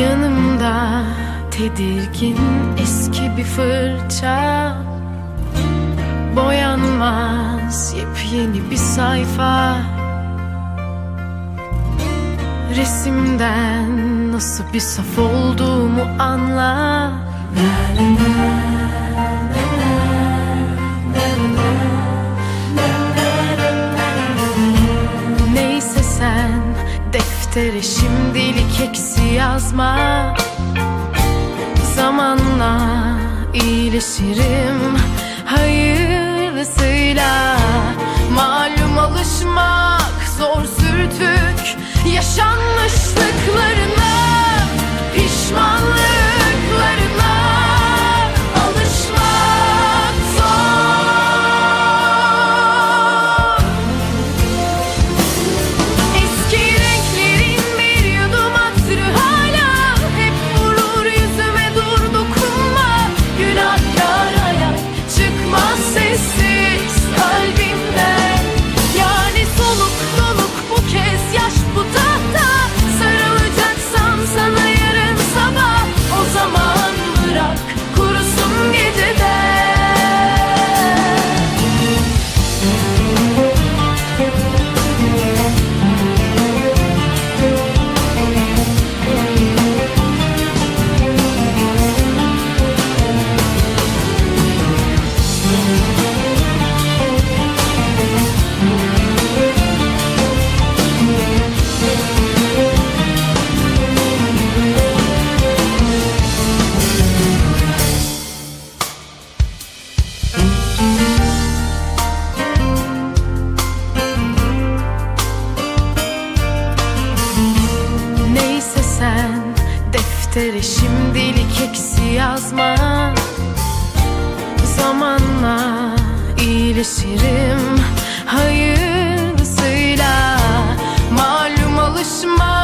Yanımda tedirgin eski bir fırça. Boyanmaz yepyeni bir sayfa. Resimden nasıl bir saf olduğumu anla. Neyse sen deftere şimdilik eksik yazma. Zamanla iyileşirim. Hayırlısıyla. Malum alışmak zor sürtük. Yaşanmak Zamanla iyileşirim. Hayırlısıyla Malum alışma.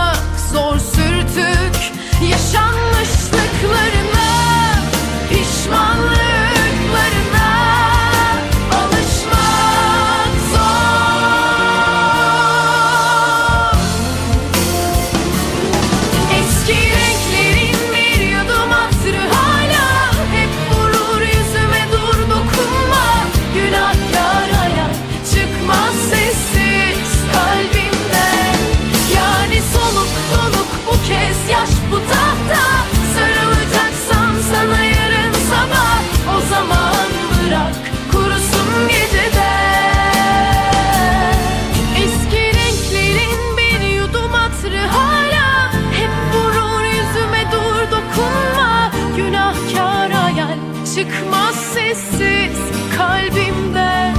sessiz kalbimde.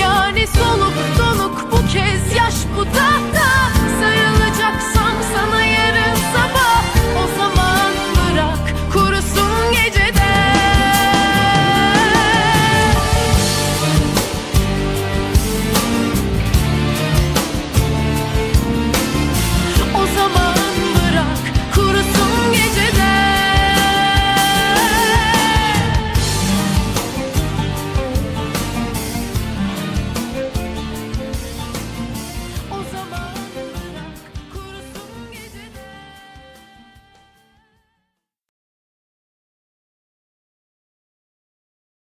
Yani soluk donuk bu kez yaş bu da sayılır